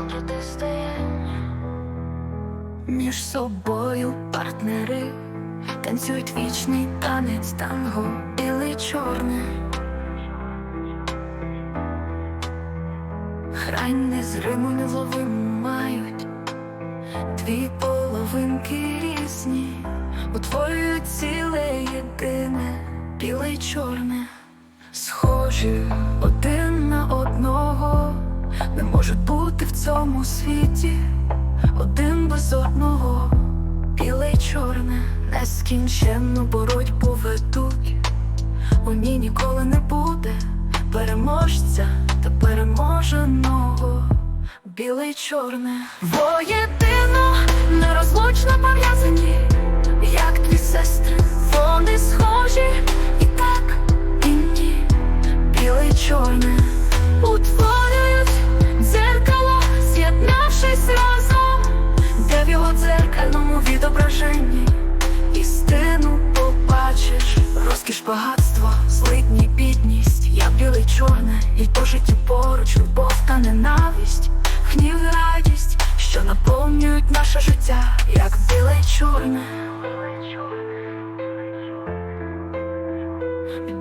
протистояння між собою партнери. Танцюють вічний танець танго, білий чорне. Грань незриму неловиму мають. Дві половинки різні, утворюють ціле єдине, біле чорне, схожі один не можуть бути в цьому світі, один без одного, біле й чорне, нескінченну боротьбу ведуть, у ній ніколи не буде переможця та переможеного, біле й чорне, воєдино відображенні істину побачиш, розкіш багатство, злидні бідність, як біле чорне, і по житті поруч, любов та ненависть, гнів і радість, що наповнюють наше життя, як біле й чорне.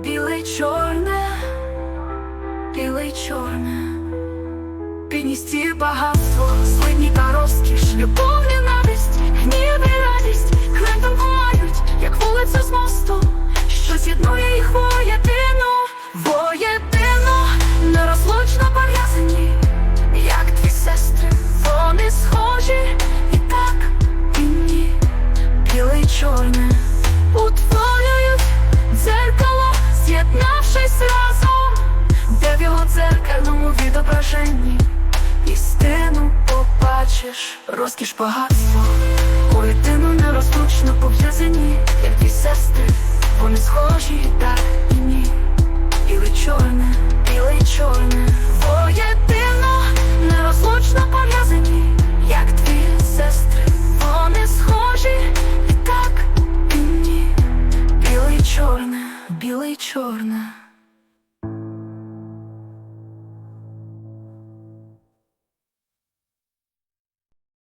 Біле чорне, біле й чорне, бідність і багатство, злидні та розкіш, любов, дзеркальному відображенні. Істину побачиш, розкіш багатство, поєдину нерозлучно пов'язані, як дві сестри, вони схожі так і ні, біле чорне, біле й чорне, воєдино нерозлучно пов'язані, як дві сестри, вони схожі і так і ні, біле й чорне, біле й чорне.